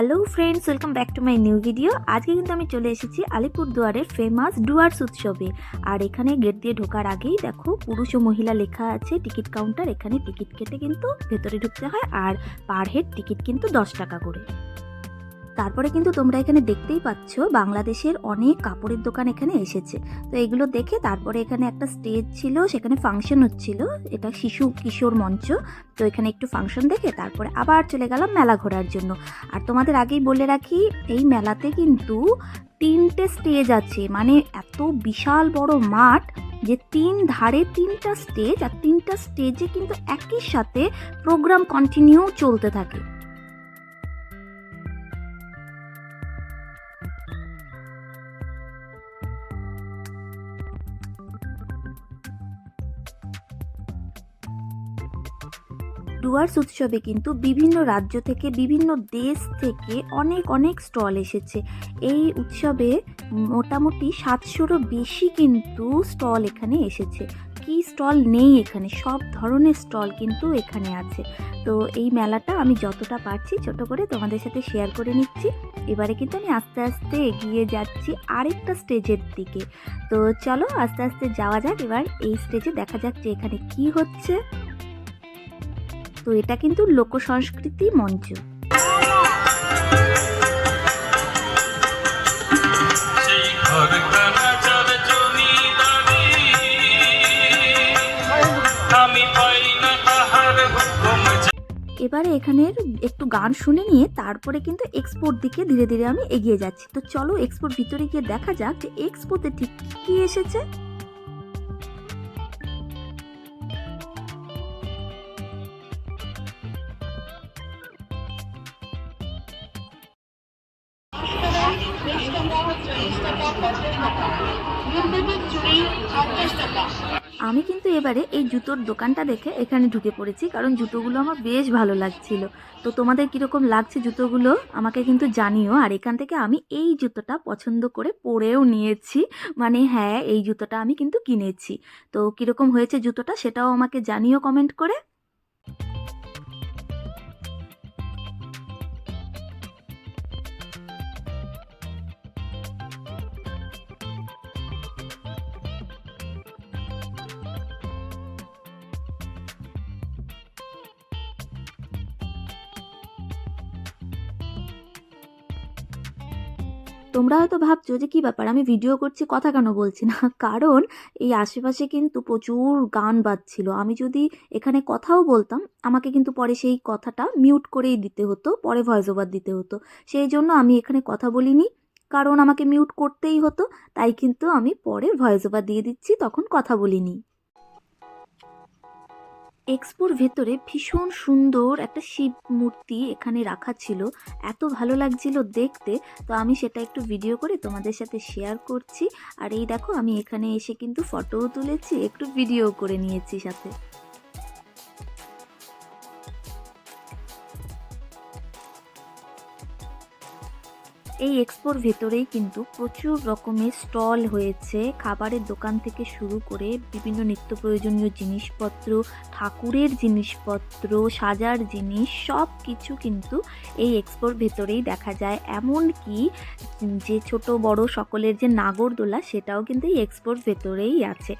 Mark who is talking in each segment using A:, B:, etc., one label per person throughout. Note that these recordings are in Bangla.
A: Hello friends welcome back to my new video আজকে কিন্তু আমি চলে এসেছি আলিপুরদুয়ারের ফেমাস ডুয়ার্স উৎসবে। আর এখানে গেট দিয়ে ঢোকার আগেই দেখো পুরুষ ও মহিলা লেখা আছে টিকিট কাউন্টার এখানে টিকিট কেটে কিন্তু ভেতরে ঢুকতে হয় আর পার হেড টিকিট কিন্তু দশ টাকা করে। তারপরে কিন্তু তোমরা এখানে দেখতেই পাচ্ছ বাংলাদেশের অনেক কাপড়ের দোকান এখানে এসেছে। তো এগুলো দেখে তারপরে এখানে একটা স্টেজ ছিল, সেখানে ফাংশন হচ্ছিল। এটা শিশু কিশোর মঞ্চ। তো এখানে একটু ফাংশন দেখে তারপরে আবার চলে গেলাম মেলা ঘোরার জন্য। আর তোমাদের আগেই বলে রাখি, এই মেলাতে কিন্তু তিনটে স্টেজ আছে। মানে এত বিশাল বড় মাঠ যে তিন ধারে তিনটা স্টেজ আর তিনটা স্টেজে কিন্তু একই সাথে প্রোগ্রাম কন্টিনিউ চলতে থাকে। ডুয়ার্স উৎসবে কিন্তু বিভিন্ন রাজ্য থেকে, বিভিন্ন দেশ থেকে অনেক অনেক স্টল এসেছে। এই উৎসবে মোটামুটি সাতশোরও বেশি কিন্তু স্টল এখানে এসেছে। কি স্টল নেই এখানে, সব ধরনের স্টল কিন্তু এখানে আছে। তো এই মেলাটা আমি যতটা পারছি ছোট করে তোমাদের সাথে শেয়ার করে নিচ্ছি। এবারে কিন্তু আমি আস্তে আস্তে এগিয়ে যাচ্ছি আরেকটা স্টেজের দিকে। তো চলো আস্তে আস্তে যাওয়া যাক, এবার এই স্টেজে দেখা যাক যে এখানে কি হচ্ছে। তো এটা কিন্তু লোক সংস্কৃতি মঞ্চ। এবারে এখানের একটু গান শুনে নিয়ে তারপরে কিন্তু এক্সপোর দিকে ধীরে ধীরে আমি এগিয়ে যাচ্ছি। তো চলো এক্সপোর ভিতরে গিয়ে দেখা যাক যে এক্সপোতে ঠিক কি এসেছে। আমি কিন্তু এবারে এই জুতোর দোকানটা দেখে এখানে ঢুকে পড়েছি, কারণ জুতোগুলো আমার বেশ ভালো লাগছিল। তো তোমাদের কীরকম লাগছে জুতোগুলো আমাকে কিন্তু জানিও, আর এখান থেকে আমি এই জুতোটা পছন্দ করে পরেও নিয়েছি। মানে হ্যাঁ এই জুতোটা আমি কিন্তু কিনেছি। তো কীরকম হয়েছে জুতোটা সেটাও আমাকে জানিও কমেন্ট করে। তোমরা হয়তো ভাবছ যে কি ব্যাপার? আমি ভিডিও করছি, কথা কেন বলছি না? কারণ এই আশেপাশে কিন্তু প্রচুর গান বাজছিল। আমি যদি এখানে কথাও বলতাম, আমাকে কিন্তু পরে সেই কথাটা মিউট করেই দিতে হতো, পরে ভয়েস ওভার দিতে হতো। সেই জন্য আমি এখানে কথা বলিনি, কারণ আমাকে মিউট করতেই হতো, তাই কিন্তু আমি পরে ভয়েস ওভার দিয়ে দিচ্ছি, তখন কথা বলিনি। এক্সপোর ভেতরে ভীষণ সুন্দর একটা শিব মূর্তি এখানে রাখা ছিল। এত ভালো লাগছিল দেখতে। তো আমি সেটা একটু ভিডিও করে তোমাদের সাথে শেয়ার করছি। আর এই দেখো, আমি এখানে এসে কিন্তু ফটোও তুলেছি, একটু ভিডিও করে নিয়েছি সাথে। এই এক্সপোর ভেতরেই কিন্তু প্রচুর রকমের স্টল হয়েছে। খাবারের দোকান থেকে শুরু করে বিভিন্ন নিত্য প্রয়োজনীয় জিনিসপত্র, ঠাকুরের জিনিসপত্র, সাজার জিনিস সব কিছু কিন্তু এই এক্সপোর ভেতরেই দেখা যায়। এমন কি যে ছোট বড় সকলের যে নাগরদোলা, সেটাও কিন্তু এই এক্সপোর ভেতরেই আছে।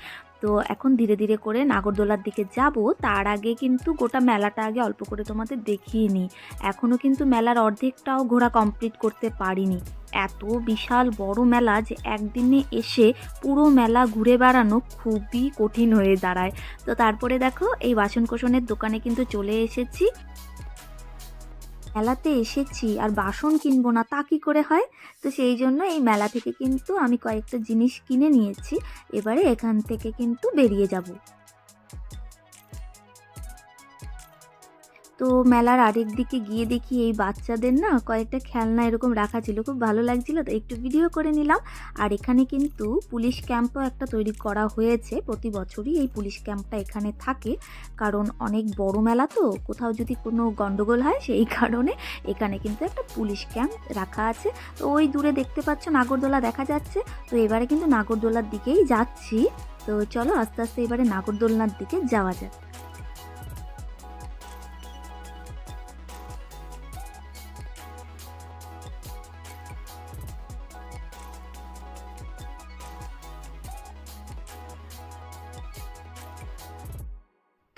A: তো এখন ধীরে ধীরে করে নাগরদোলার দিকে যাব। তার আগে কিন্তু গোটা মেলাটা আগে অল্প করে তোমাদের দেখিয়ে নিই। এখনও কিন্তু মেলার অর্ধেকটাও ঘোরা কমপ্লিট করতে পারিনি। এত বিশাল বড় মেলা যে একদিনে এসে পুরো মেলা ঘুরে বেড়ানো খুবই কঠিন হয়ে দাঁড়ায়। তো তারপরে দেখো এই বাসন কোসনের দোকানে কিন্তু চলে এসেছি। মেলাতে এসেছি, আর বাসন কিনবো না, তা কী করে হয়? তো সেই জন্য এই মেলা থেকে কিন্তু আমি কয়েকটা জিনিস কিনে নিয়েছি। এবারে এখান থেকে কিন্তু বেরিয়ে যাব। তো মেলার আরেক দিকে গিয়ে দেখি এই বাচ্চাদের না কয়েকটা খেলনা এরকম রাখা ছিল, খুব ভালো লাগছিল। তো একটু ভিডিও করে নিলাম। আর এখানে কিন্তু পুলিশ ক্যাম্পও একটা তৈরি করা হয়েছে প্রতি বছরই। এই পুলিশ ক্যাম্পটা এখানে থাকে। কারণ অনেক বড় মেলা তো, কোথাও যদি কোনো গন্ডগোল হয় সেই কারণে এখানে কিন্তু একটা পুলিশ ক্যাম্প রাখা আছে। তো ওই দূরে দেখতে পাচ্ছ নাগরদোলা দেখা যাচ্ছে। তো এবারে কিন্তু নাগরদোলার দিকেই যাচ্ছি। তো চলো আস্তে আস্তে এবারে নাগরদোলনার দিকে যাওয়া যাক।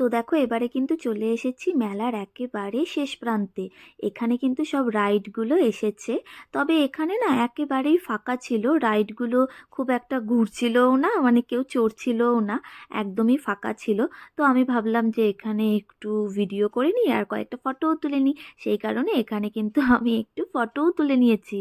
A: তো দেখো, এবারে কিন্তু চলে এসেছি মেলার একেবারে শেষ প্রান্তে। এখানে কিন্তু সব রাইডগুলো এসেছে। তবে এখানে না একেবারেই ফাঁকা ছিল। রাইডগুলো খুব একটা ঘুরছিলও না মানে কেউ চড়ছিলও না, একদমই ফাঁকা ছিল। তো আমি ভাবলাম যে এখানে একটু ভিডিও করে নিই আর কয়েকটা ফটোও তুলে নিই। সেই কারণে এখানে কিন্তু আমি একটু ফটোও তুলে নিয়েছি।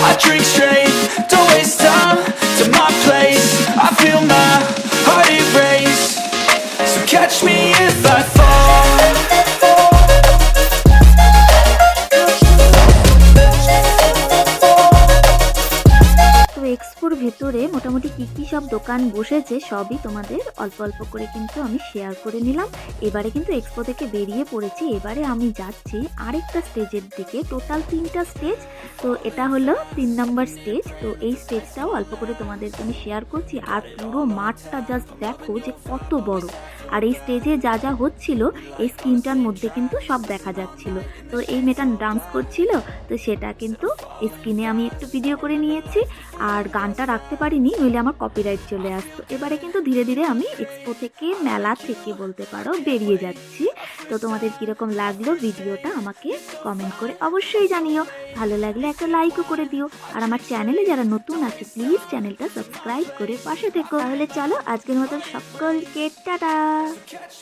A: এক্সপোর মোটামুটি কী কী সব দোকান বসেছে সবই তোমাদের অল্প অল্প করে কিন্তু আমি শেয়ার করে নিলাম। এবারে কিন্তু এক্সপো থেকে বেরিয়ে পড়েছি। এবারে আমি যাচ্ছি আরেকটা স্টেজের দিকে টোটাল তিনটা স্টেজ তো এটা হলো তিন নম্বর স্টেজ তো এই স্টেজটাও অল্প করে তোমাদের আমি শেয়ার করছি। আর পুরো মাঠটা জাস্ট দেখো যে কত বড়। আর এই স্টেজে যা যা হচ্ছিল, এই স্ক্রিনটার মধ্যে কিন্তু সব দেখা যাচ্ছিল। তো এই মেয়েটা ডান্স করছিল, তো সেটা কিন্তু স্ক্রিনে আমি একটু ভিডিও করে নিয়েছি, আর গানটা রাখতে পারিনি, নইলে আমার কপিরাইট চলে আসতো। এবারে কিন্তু ধীরে ধীরে আমি এক্সপো থেকে, মেলা থেকে বলতে পারো, বেরিয়ে যাচ্ছি। তো তোমাদের কীরকম লাগল ভিডিওটা আমাকে কমেন্ট করে অবশ্যই জানিও। ভালো লাগলে একটা লাইকও করে দিও। আর আমার চ্যানেলে যারা নতুন আছে প্লিজ চ্যানেলটা সাবস্ক্রাইব করে পাশে থেকো। তাহলে চলো আজকের মতো সকলকে টাটা।